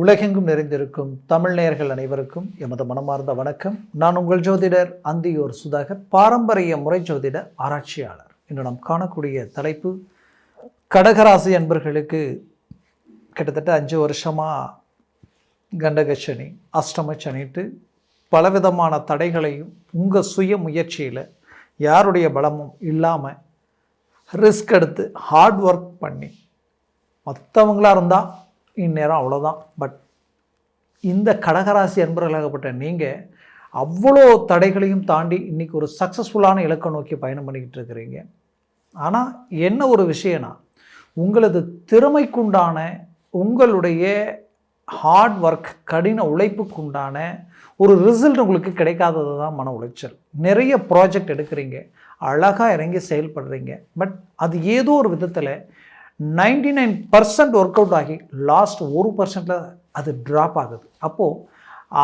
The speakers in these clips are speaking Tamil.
உலகெங்கும் நிறைந்திருக்கும் தமிழ் நேயர்கள் அனைவருக்கும் எமது மனமார்ந்த வணக்கம். நான் உங்கள் ஜோதிடர் அந்தியூர் சுதாகர் பாரம்பரிய முறை ஜோதிட ஆராய்ச்சியாளர். இன்று நாம் காணக்கூடிய தலைப்பு கடகராசி அன்பர்களுக்கு கிட்டத்தட்ட அஞ்சு வருஷமாக கண்டகச்சனி அஷ்டம சனிட்டு பலவிதமான தடைகளையும் உங்கள் சுய முயற்சியில் யாருடைய பலமும் இல்லாமல் ரிஸ்க் எடுத்து ஹார்ட் ஒர்க் பண்ணி மற்றவங்களாக இருந்தால் இந்நேரம் அவ்வளோதான் பட் இந்த கடகராசி அன்பர்களாகப்பட்ட நீங்கள் அவ்வளோ தடைகளையும் தாண்டி இன்றைக்கி ஒரு சக்ஸஸ்ஃபுல்லான இலக்கை நோக்கி பயணம் பண்ணிக்கிட்டு இருக்கிறீங்க. ஆனால் என்ன ஒரு விஷயம்னா உங்களது திறமைக்குண்டான உங்களுடைய ஹார்ட் ஒர்க் கடின உழைப்புக்குண்டான ஒரு ரிசல்ட் உங்களுக்கு கிடைக்காதது தான் மன உளைச்சல். நிறைய ப்ராஜெக்ட் எடுக்கிறீங்க அழகாக இறங்கி செயல்படுறீங்க. பட் அது ஏதோ ஒரு விதத்தில் ninety nine percent work out ஆகி லாஸ்ட் ஒரு பர்சன்டில் அது ட்ராப் ஆகுது. அப்போது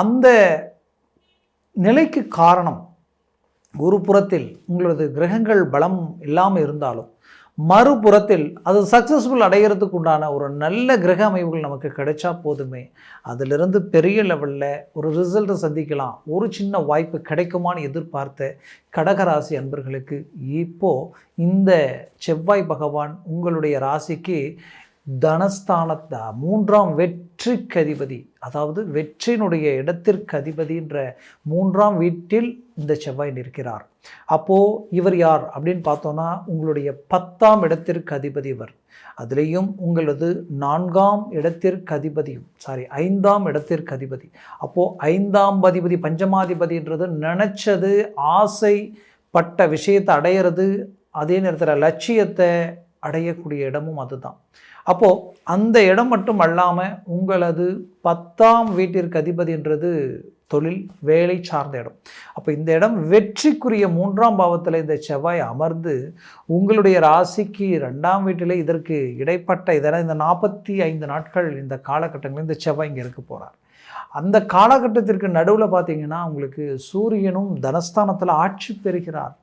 அந்த நிலைக்கு காரணம் ஒரு புறத்தில் உங்களது கிரகங்கள் பலம் இல்லாமல் இருந்தாலும் மறுபுறத்தில் அது சக்ஸஸ்ஃபுல் அடைகிறதுக்கு உண்டான ஒரு நல்ல கிரக அமைவுகள் நமக்கு கிடைச்சா போதுமே. அதிலிருந்து பெரிய லெவலில் ஒரு ரிசல்ட்டை சந்திக்கலாம். ஒரு சின்ன வாய்ப்பு கிடைக்குமான்னு எதிர்பார்த்த கடகராசி அன்பர்களுக்கு இப்போது இந்த செவ்வாய் பகவான் உங்களுடைய ராசிக்கு தனஸ்தானத்த மூன்றாம் வெற்றிக்கு அதிபதி அதாவது வெற்றியினுடைய இடத்திற்கு அதிபதின்ற மூன்றாம் வீட்டில் இந்த செவ்வாய் நிற்கிறார். அப்போது இவர் யார் அப்படின்னு பார்த்தோன்னா உங்களுடைய பத்தாம் இடத்திற்கு அதிபதி இவர். அதுலேயும் உங்களது நான்காம் இடத்திற்கு அதிபதியும் சாரி ஐந்தாம் இடத்திற்கு அதிபதி. அப்போது ஐந்தாம் அதிபதி பஞ்சமாதிபதின்றது நினச்சது ஆசைப்பட்ட விஷயத்தை அடையிறது அதே நேரத்தில் லட்சியத்தை அடையக்கூடிய இடமும் அதுதான். அப்போது அந்த இடம் மட்டும் அல்லாமல் உங்களது பத்தாம் வீட்டிற்கு அதிபதின்றது தொழில் வேலை சார்ந்த இடம். அப்போ இந்த இடம் வெற்றிக்குரிய மூன்றாம் பாவத்தில் இந்த செவ்வாய் அமர்ந்து உங்களுடைய ராசிக்கு ரெண்டாம் வீட்டில் இதற்கு இடைப்பட்ட இதெல்லாம் இந்த நாற்பத்தி ஐந்து நாட்கள் இந்த காலகட்டங்களில் இந்த செவ்வாய் இங்கே இருக்க போகிறார் அந்த காலகட்டத்திற்கு நடுவில் பார்த்தீங்கன்னா உங்களுக்கு சூரியனும் தனஸ்தானத்தில் ஆட்சி பெறுகிறார்.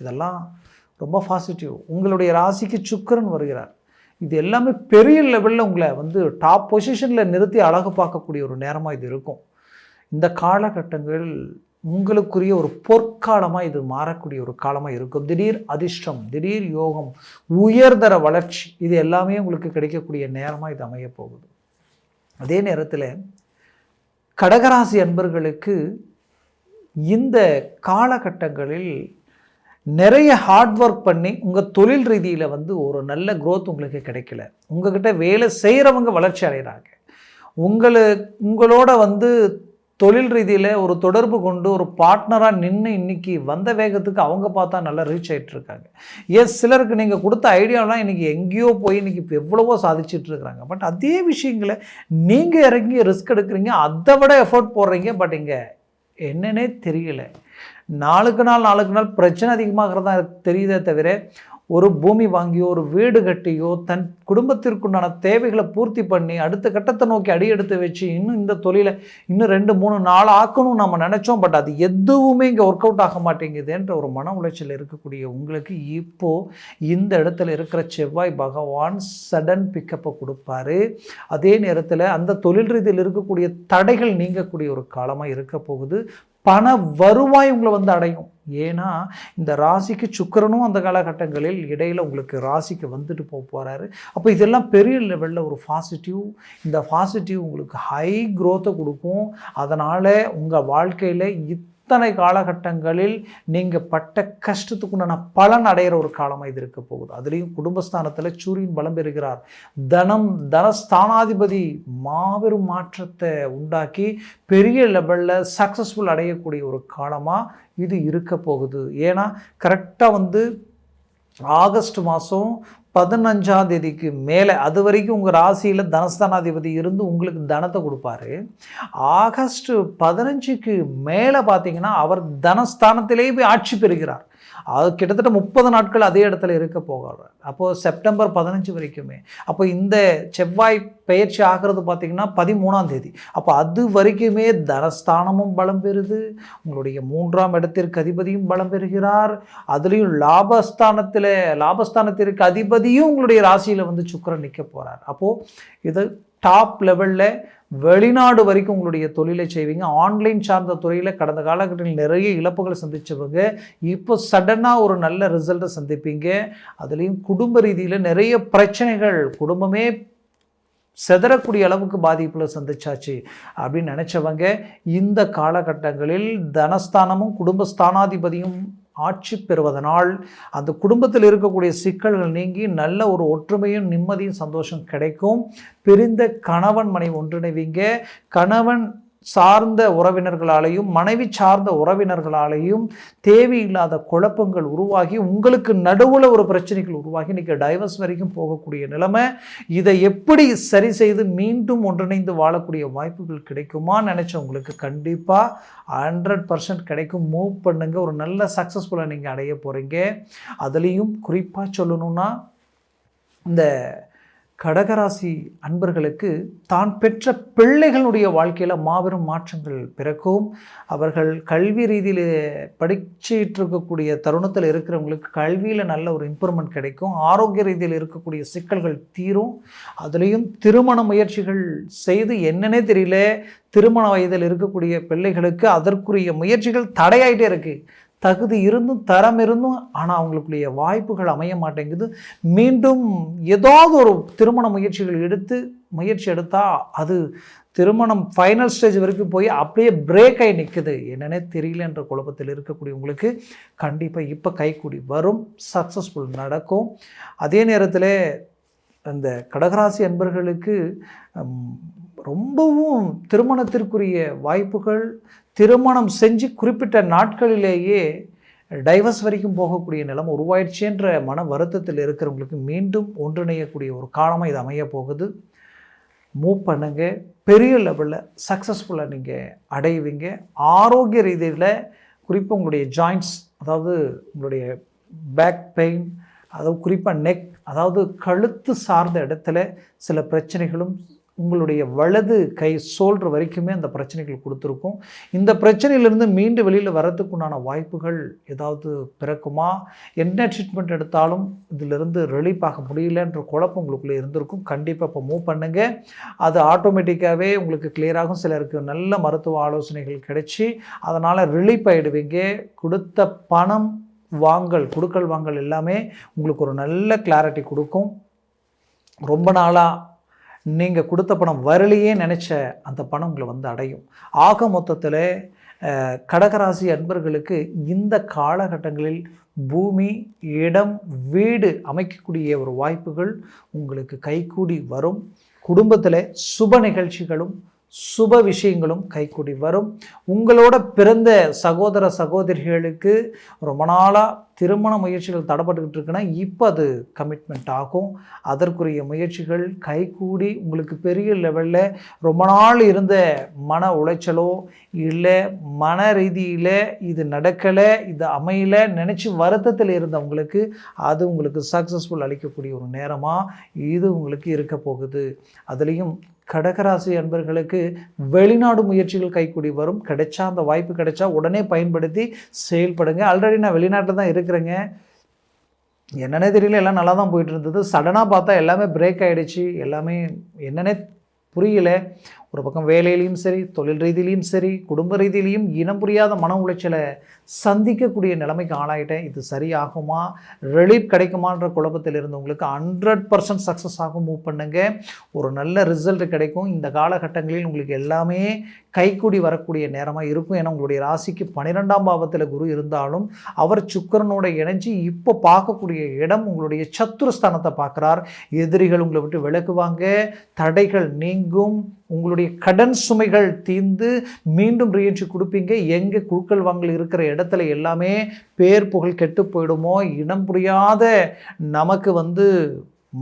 இதெல்லாம் ரொம்ப பாசிட்டிவ் உங்களுடைய ராசிக்கு சுக்கரன் வருகிறார். இது எல்லாமே பெரிய லெவலில் உங்களை வந்து டாப் பொசிஷனில் நிறுத்தி அழகு பார்க்கக்கூடிய ஒரு நேரமாக இது இருக்கும். இந்த காலகட்டங்கள் உங்களுக்குரிய ஒரு பொற்காலமாக இது மாறக்கூடிய ஒரு காலமாக இருக்கும். திடீர் அதிர்ஷ்டம் திடீர் யோகம் உயர்தர வளர்ச்சி இது எல்லாமே உங்களுக்கு கிடைக்கக்கூடிய நேரமாக இது அமைய போகுது. அதே நேரத்தில் கடகராசி அன்பர்களுக்கு இந்த காலகட்டங்களில் நிறைய ஹார்ட் ஒர்க் பண்ணி உங்கள் தொழில் ரீதியில் வந்து ஒரு நல்ல க்ரோத் உங்களுக்கு கிடைக்கல. உங்ககிட்ட வேலை செய்கிறவங்க வளர்ச்சி அடைகிறாங்க உங்களை உங்களோட வந்து தொழில் ரீதியில் ஒரு தொடர்பு கொண்டு ஒரு பார்ட்னராக நின்று இன்னைக்கு வந்த வேகத்துக்கு அவங்க பார்த்தா நல்லா ரீச் ஆகிட்டுருக்காங்க எஸ் சிலருக்கு நீங்கள் கொடுத்த ஐடியாலாம் இன்றைக்கி எங்கேயோ போய் இன்றைக்கி இப்போ எவ்வளவோ சாதிச்சிட்ருக்குறாங்க பட் அதே விஷயங்களை நீங்கள் இறங்கி ரிஸ்க் எடுக்கிறீங்க. அதை விட எஃபோர்ட் போடுறீங்க. பட் இங்கே என்னன்னே தெரியல. நாளுக்கு நாள் நாளுக்கு நாள் பிரச்சனை அதிகமாகிறதா தெரியுதே தவிர ஒரு பூமி வாங்கியோ ஒரு வீடு கட்டியோ தன் குடும்பத்திற்குண்டான தேவைகளை பூர்த்தி பண்ணி அடுத்த கட்டத்தை நோக்கி அடி எடுத்து வச்சு இன்னும் இந்த தொழிலை இன்னும் ரெண்டு மூணு நாள் ஆக்கணும் நம்ம நினச்சோம். பட் அது எதுவுமே இங்கே ஒர்க் அவுட் ஆக மாட்டேங்குதுன்ற ஒரு மன உளைச்சல் இருக்கக்கூடிய உங்களுக்கு இப்போது இந்த இடத்துல இருக்கிற செவ்வாய் பகவான் சடன் பிக்கப்பை கொடுப்பாரு. அதே நேரத்தில் அந்த தொழில் ரீதியில் இருக்கக்கூடிய தடைகள் நீங்கக்கூடிய ஒரு காலமாக இருக்க போகுது. பண வருவாய் உங்களை வந்து அடையும். ஏன்னா இந்த ராசிக்கு சுக்கிரனும் அந்த காலகட்டங்களில் இடையில் உங்களுக்கு ராசிக்கு வந்துட்டு போக போகிறாரு அப்போ இதெல்லாம் பெரிய லெவலில் ஒரு பாசிட்டிவ் இந்த பாசிட்டிவ் உங்களுக்கு ஹை க்ரோத்தை கொடுக்கும். அதனால் உங்கள் வாழ்க்கையில் இத்தனை காலகட்டங்களில் நீங்கள் பட்ட கஷ்டத்துக்குண்டான பலன் அடைகிற ஒரு காலமாக இது இருக்க போகுது. அதுலேயும் குடும்பஸ்தானத்தில் சூரியன் பலம் பெறுகிறார். தனம் தனஸ்தானாதிபதி மாபெரும் மாற்றத்தை உண்டாக்கி பெரிய லெவலில் சக்ஸஸ்ஃபுல் அடையக்கூடிய ஒரு காலமாக இது இருக்க போகுது. ஏன்னா கரெக்டாக வந்து ஆகஸ்ட் மாதம் பதினஞ்சாம் தேதிக்கு மேலே அது வரைக்கும் உங்கள் ராசியில் தனஸ்தானாதிபதி இருந்து உங்களுக்கு தனத்தை கொடுப்பாரு. ஆகஸ்ட் பதினஞ்சுக்கு மேலே பார்த்தீங்கன்னா அவர் தனஸ்தானத்திலேயே போய் ஆட்சி பெறுகிறார். அது கிட்டத்தட்ட முப்பது நாட்கள் அதே இடத்துல இருக்க போகிறார் அப்போது செப்டம்பர் பதினஞ்சு வரைக்குமே. அப்போ இந்த செவ்வாய் பெயர்ச்சி ஆகிறது பார்த்திங்கன்னா பதிமூணாம் தேதி. அப்போ அது வரைக்குமே தனஸ்தானமும் பலம் பெறுது. உங்களுடைய மூன்றாம் இடத்திற்கு அதிபதியும் பலம் பெறுகிறார். அதுலேயும் லாபஸ்தானத்தில் லாபஸ்தானத்திற்கு அதிபதியும் உங்களுடைய ராசியில் வந்து சுக்கரன் நிற்க போகிறார் அப்போது இது டாப் லெவலில் வெளிநாடு வரைக்கும் உங்களுடைய தொழிலை செய்வீங்க. ஆன்லைன் சார்ந்த துறையில் கடந்த காலகட்டத்தில் நிறைய இழப்புகளை சந்தித்தவங்க இப்போ சடனாக ஒரு நல்ல ரிசல்ட்டை சந்திப்பீங்க. அதுலேயும் குடும்ப ரீதியில் நிறைய பிரச்சனைகள் குடும்பமே செதறக்கூடிய அளவுக்கு பாதிப்பில் சந்திச்சாச்சு அப்படின்னு நினச்சவங்க இந்த காலகட்டங்களில் தனஸ்தானமும் குடும்பஸ்தானாதிபதியும் ஆட்சி பெறுவதனால் அந்த குடும்பத்தில் இருக்கக்கூடிய சிக்கல்கள் நீங்கி நல்ல ஒரு ஒற்றுமையும் நிம்மதியும் சந்தோஷம் கிடைக்கும். பிரிந்த கணவன் மனைவி ஒன்றிணைவீங்க. கணவன் சார்ந்த உறவினர்களாலேயும் மனைவி சார்ந்த உறவினர்களாலேயும் தேவையில்லாத குழப்பங்கள் உருவாகி உங்களுக்கு நடுவில் ஒரு பிரச்சனைகள் உருவாகி இன்றைக்கி டைவர்ஸ் வரைக்கும் போகக்கூடிய நிலைமை இதை எப்படி சரி செய்து மீண்டும் ஒன்றிணைந்து வாழக்கூடிய வாய்ப்புகள் கிடைக்குமா நினச்ச உங்களுக்கு கண்டிப்பாக ஹண்ட்ரட் பர்சன்ட் கிடைக்கும். மூவ் பண்ணுங்கள் ஒரு நல்ல சக்ஸஸ்ஃபுல்லாக நீங்கள் அடைய போகிறீங்க அதுலேயும் குறிப்பாக சொல்லணும்னா இந்த கடகராசி அன்பர்களுக்கு தான் பெற்ற பிள்ளைகளுடைய வாழ்க்கையில் மாபெரும் மாற்றங்கள் பிறக்கும். அவர்கள் கல்வி ரீதியில் படிச்சிட்டு இருக்கக்கூடிய தருணத்தில் இருக்கிறவங்களுக்கு கல்வியில் நல்ல ஒரு இம்ப்ரூவ்மெண்ட் கிடைக்கும். ஆரோக்கிய ரீதியில் இருக்கக்கூடிய சிக்கல்கள் தீரும். அதுலேயும் திருமண முயற்சிகள் செய்து என்னன்னே தெரியல. திருமண வயதில் இருக்கக்கூடிய பிள்ளைகளுக்கு அதற்குரிய முயற்சிகள் தடையாயிட்டே இருக்குது தகுதி இருந்தும் தரம் இருந்தும் ஆனால் அவங்களுக்குரிய வாய்ப்புகள் அமைய மாட்டேங்குது. மீண்டும் ஏதாவது ஒரு திருமண முயற்சிகள் எடுத்து முயற்சி எடுத்தால் அது திருமணம் ஃபைனல் ஸ்டேஜ் வரைக்கும் போய் அப்படியே பிரேக் ஆகி நிற்குது என்னன்னே தெரியலன்ற குழப்பத்தில் இருக்கக்கூடிய உங்களுக்கு கண்டிப்பாக இப்போ கைக்கூடி வரும். சக்ஸஸ்ஃபுல் நடக்கும். அதே நேரத்தில் அந்த கடகராசி அன்பர்களுக்கு ரொம்பவும் திருமணத்திற்குரிய வாய்ப்புகள் திருமணம் செஞ்சு குறிப்பிட்ட நாட்களிலேயே டைவர்ஸ் வரைக்கும் போகக்கூடிய நிலம் உருவாயிடுச்சுன்ற மன வருத்தத்தில் இருக்கிறவங்களுக்கு மீண்டும் ஒன்றிணையக்கூடிய ஒரு காலமாக இது அமைய போகுது. மூவ் பண்ணுங்க. பெரிய லெவலில் சக்ஸஸ்ஃபுல்லாக நீங்கள் அடைவீங்க. ஆரோக்கிய ரீதியில் குறிப்பாக உங்களுடைய ஜாயின்ட்ஸ் அதாவது உங்களுடைய பேக் பெயின் அதாவது குறிப்பாக நெக் அதாவது கழுத்து சார்ந்த இடத்துல சில பிரச்சனைகளும் உங்களுடைய வலது கை சோல்ற வரைக்குமே அந்த பிரச்சனைகள் கொடுத்துருக்கும். இந்த பிரச்சனையிலிருந்து மீண்டு வெளியில் வரத்துக்குண்டான வாய்ப்புகள் ஏதாவது பிறக்குமா? என்ன ட்ரீட்மெண்ட் எடுத்தாலும் இதிலிருந்து ரிலீஃப் ஆக முடியலன்ற குழப்பம் உங்களுக்குள்ளே இருந்திருக்கும். கண்டிப்பாக இப்போ மூவ் பண்ணுங்கள் அது ஆட்டோமேட்டிக்காகவே உங்களுக்கு கிளியராகும் சிலருக்கு நல்ல மருத்துவ ஆலோசனைகள் கிடைச்சி அதனால் ரிலீஃப் ஆகிடுவீங்க கொடுத்த பணம் வாங்கல் கொடுக்கல் வாங்கல் எல்லாமே உங்களுக்கு ஒரு நல்ல கிளாரிட்டி கொடுக்கும். ரொம்ப நாளாக நீங்கள் கொடுத்த பணம் வரலையே நினச்ச அந்த பணம் உங்களை வந்து அடையும். ஆக மொத்தத்தில் கடகராசி அன்பர்களுக்கு இந்த காலகட்டங்களில் பூமி இடம் வீடு அமைக்கக்கூடிய ஒரு வாய்ப்புகள் உங்களுக்கு கைகூடி வரும். குடும்பத்தில் சுப நிகழ்ச்சிகளும் சுப விஷயங்களும் கைக்கூடி வரும். உங்களோட பிறந்த சகோதர சகோதரிகளுக்கு ரொம்ப நாளாக திருமண முயற்சிகள் தடைப்பட்டுக்கிட்டு இருக்குன்னா இப்போ அது கமிட்மெண்ட் ஆகும். அதற்குரிய முயற்சிகள் கைகூடி உங்களுக்கு பெரிய லெவலில் ரொம்ப நாள் இருந்த மன உளைச்சலோ இல்லை மன ரீதியில் இது நடக்கலை இது அமையல நினச்சி வருத்தத்தில் இருந்தவங்களுக்கு அது உங்களுக்கு சக்ஸஸ்ஃபுல் அளிக்கக்கூடிய ஒரு நேரமாக இது உங்களுக்கு இருக்க போகுது. அதுலேயும் கடகராசி அன்பர்களுக்கு வெளிநாடு முயற்சிகள் கைக்கூடி வரும். கிடைச்சா அந்த வாய்ப்பு கிடைச்சா உடனே பயன்படுத்தி செயல்படுங்க. ஆல்ரெடி நான் வெளிநாட்டில் தான் இருக்கிறேங்க. என்னன்னே தெரியல எல்லாம் நல்லா தான் போயிட்டு இருந்தது. சடனாக பார்த்தா எல்லாமே பிரேக் ஆகிடுச்சு எல்லாமே என்னன்னே புரியல. ஒரு பக்கம் வேலையிலையும் சரி தொழில் ரீதியிலையும் சரி குடும்ப ரீதியிலையும் இனம் புரியாத மன உளைச்சலை சந்திக்கக்கூடிய நிலைமைக்கு ஆளாயிட்டேன். இது சரியாகுமா? ரிலீஃப் கிடைக்குமான்ற குழப்பத்தில் இருந்தவங்களுக்கு ஹண்ட்ரட் பர்சன்ட் சக்ஸஸ் ஆகும். மூவ் பண்ணுங்க. ஒரு நல்ல ரிசல்ட் கிடைக்கும். இந்த காலகட்டங்களில் உங்களுக்கு எல்லாமே கைக்கூடி வரக்கூடிய நேரமாக இருக்கும். ஏன்னா உங்களுடைய ராசிக்கு பன்னிரெண்டாம் பாவத்தில் குரு இருந்தாலும் அவர் சுக்கிரனோட இணைஞ்சு இப்போ பார்க்கக்கூடிய இடம் உங்களுடைய சத்துருஸ்தானத்தை பார்க்குறார். எதிரிகள் உங்களை விட்டு விலகுவாங்க. தடைகள் நீங்கும். உங்களுடைய கடன் சுமைகள் தீர்ந்து மீண்டும் ரீஎன்ட்ரி கொடுப்பீங்க. எங்கே குழுக்கள் வாங்கல் இருக்கிற இடத்துல எல்லாமே பேர் புகழ் கெட்டு போயிடுமோ? இனம் புரியாத நமக்கு வந்து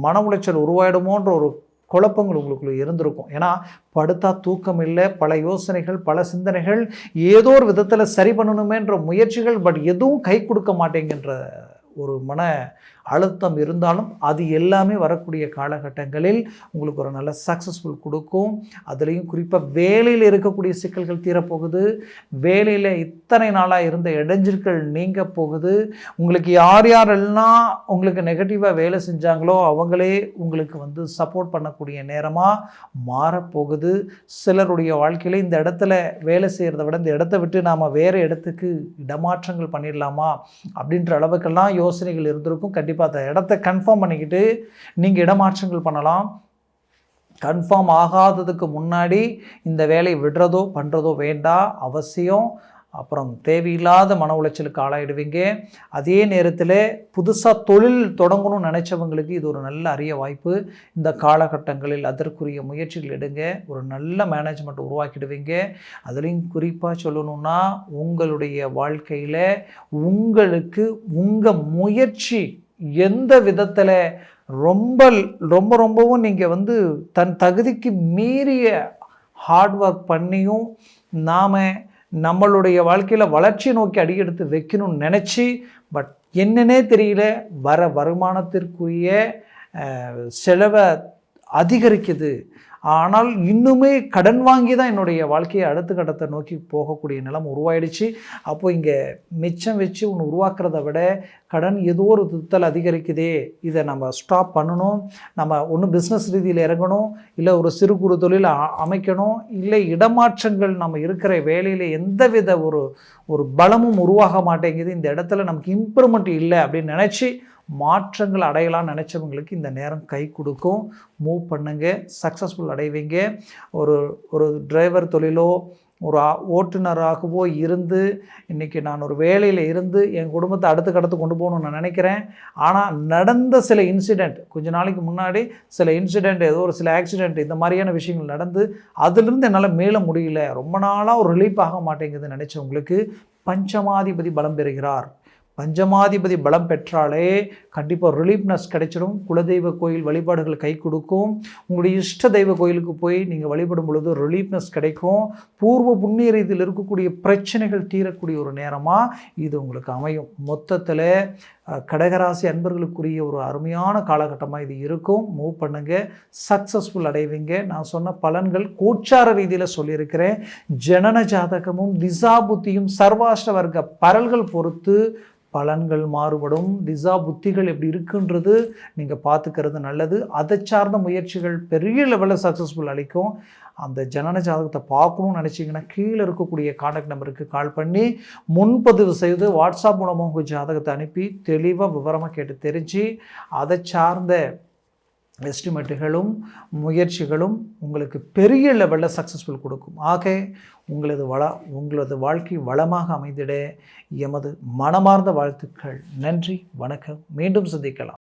மன உளைச்சல் உருவாயிடுமோன்ற ஒரு குழப்பங்கள் உங்களுக்குள்ள இருந்திருக்கும். ஏன்னா படுத்தா தூக்கம் இல்லை பல யோசனைகள் பல சிந்தனைகள் ஏதோ ஒரு விதத்தில் சரி பண்ணணுமேன்ற முயற்சிகள் பட் எதுவும் கை கொடுக்க மாட்டேங்கின்ற ஒரு மன அழுத்தம் இருந்தாலும் அது எல்லாமே வரக்கூடிய காலகட்டங்களில் உங்களுக்கு ஒரு நல்ல சக்ஸஸ்ஃபுல் கொடுக்கும். அதுலேயும் குறிப்பாக வேலையில் இருக்கக்கூடிய சிக்கல்கள் தீரப்போகுது. வேலையில் இத்தனை நாளாக இருந்த இடைஞ்சல்கள் நீங்க போகுது. உங்களுக்கு யார் யாரெல்லாம் உங்களுக்கு நெகட்டிவாக வேலை செஞ்சாங்களோ அவங்களே உங்களுக்கு வந்து சப்போர்ட் பண்ணக்கூடிய நேரமாக மாறப்போகுது. சிலருடைய வாழ்க்கையில் இந்த இடத்துல வேலை செய்கிறத விட இந்த இடத்த விட்டு நாம் வேறு இடத்துக்கு இடமாற்றங்கள் பண்ணிடலாமா? அப்படின்ற அளவுக்கெல்லாம் யோசனைகள் இருந்திருக்கும். கண்டிப்பாக அந்த இடத்த கன்ஃபார்ம் பண்ணிக்கிட்டு நீங்கள் இடமாற்றங்கள் பண்ணலாம். கன்ஃபார்ம் ஆகாததுக்கு முன்னாடி இந்த வேலையை விடுறதோ பண்ணுறதோ வேண்டாம். அவசியம். அப்புறம் தேவையில்லாத மன உளைச்சலுக்கு ஆளாயிடுவீங்க. அதே நேரத்தில் புதுசாக தொழில் தொடங்கணும்னு நினச்சவங்களுக்கு இது ஒரு நல்ல அரிய வாய்ப்பு. இந்த காலகட்டங்களில் அதற்குரிய முயற்சிகள் எடுங்க. ஒரு நல்ல மேனேஜ்மெண்ட் உருவாக்கிடுவீங்க. அதுலேயும் குறிப்பாக சொல்லணும்னா உங்களுடைய வாழ்க்கையில் உங்களுக்கு உங்கள் முயற்சி எந்த விதத்தில் ரொம்ப ரொம்ப ரொம்பவும் நீங்கள் வந்து தன் தகுதிக்கு மீறிய ஹார்ட் ஒர்க் பண்ணியும் நாம் நம்மளுடைய வாழ்க்கையில் வளர்ச்சி நோக்கி அடியெடுத்து வைக்கணும்னு நினச்சி பட் என்னன்னே தெரியல வர வருமானத்திற்குரிய செலவை அதிகரிக்குது. ஆனால் இன்னுமே கடன் வாங்கி தான் என்னுடைய வாழ்க்கையை அடுத்த கட்டத்தை நோக்கி போகக்கூடிய நிலம் உருவாயிடுச்சு. அப்போ இங்கே மிச்சம் வச்சு ஒன்று உருவாக்குறத விட கடன் ஏதோ ஒரு துத்தல் அதிகரிக்குதே. இதை நம்ம ஸ்டாப் பண்ணணும். நம்ம ஒன்று பிஸ்னஸ் ரீதியில் இறங்கணும். இல்லை ஒரு சிறு குறு தொழில் அமைக்கணும். இல்லை இடமாற்றங்கள் நம்ம இருக்கிற வேலையில் எந்தவித ஒரு ஒரு பலமும் உருவாக மாட்டேங்குது. இந்த இடத்துல நமக்கு இம்ப்ரூவ்மெண்ட் இல்லை அப்படின்னு நினச்சி மாற்றங்கள் அடையலாம்னு நினச்சவங்களுக்கு இந்த நேரம் கை கொடுக்கும். மூவ் பண்ணுங்க. சக்ஸஸ்ஃபுல் அடைவீங்க. ஒரு ஒரு டிரைவர் தொழிலோ ஒரு ஓட்டுநராகவோ இருந்து இன்றைக்கி நான் ஒரு வேலையில் இருந்து என் குடும்பத்தை அடுத்த கடத்து கொண்டு போகணும்னு நான் நினைக்கிறேன். ஆனால் நடந்த சில இன்சிடெண்ட் கொஞ்ச நாளைக்கு முன்னாடி சில இன்சிடெண்ட் ஏதோ ஒரு சில ஆக்சிடெண்ட் இந்த மாதிரியான விஷயங்கள் நடந்து அதிலிருந்து என்னால் மீள முடியல. ரொம்ப நாளாக ஒரு ரிலீஃப் ஆக மாட்டேங்குது நினச்சவங்களுக்கு பஞ்சமாதிபதி பலம் பெறுகிறார். பஞ்சமாதிபதி பலம் பெற்றாலே கண்டிப்பாக ரிலீஃப்னஸ் கிடைச்சிடும். குலதெய்வ கோயில் வழிபாடுகள் கை கொடுக்கும். உங்களுடைய இஷ்ட தெய்வ கோயிலுக்கு போய் நீங்கள் வழிபடும் பொழுது ரிலீஃப்னஸ் கிடைக்கும். பூர்வ புண்ணிய ரீதியில் இருக்கக்கூடிய பிரச்சனைகள் தீரக்கூடிய ஒரு நேரமாக இது உங்களுக்கு அமையும். மொத்தத்தில் கடகராசி அன்பர்களுக்குரிய ஒரு அருமையான காலகட்டமாக இது இருக்கும். மூவ் பண்ணுங்கள் சக்ஸஸ்ஃபுல் அடைவீங்க. நான் சொன்ன பலன்கள் கோச்சார ரீதியில் சொல்லியிருக்கிறேன். ஜனன ஜாதகமும் திசா புத்தியும் சர்வாஷ்ட வர்க்க பரல்கள் பொறுத்து பலன்கள் மாறுபடும். திசா புத்திகள் எப்படி இருக்குன்றது நீங்கள் பார்த்துக்கிறது நல்லது. அதை சார்ந்த முயற்சிகள் பெரிய லெவலில் சக்ஸஸ்ஃபுல் அளிக்கும். அந்த ஜனன ஜாதகத்தை பார்க்கணும்னு நினச்சிங்கன்னா கீழே இருக்கக்கூடிய காண்டாக்ட் நம்பருக்கு கால் பண்ணி முன்பதிவு செய்து வாட்ஸ்அப் மூலமாக உங்கள் ஜாதகத்தை அனுப்பி தெளிவாக விவரமாக கேட்டு தெரிஞ்சு அதை சார்ந்த எஸ்டிமேட்டுகளும் முயற்சிகளும் உங்களுக்கு பெரிய லெவலில் சக்ஸஸ்ஃபுல் கொடுக்கும். ஆக உங்களது வள உங்களது வாழ்க்கை வளமாக அமைந்திட எமது மனமார்ந்த வாழ்த்துக்கள். நன்றி வணக்கம். மீண்டும் சந்திக்கலாம்.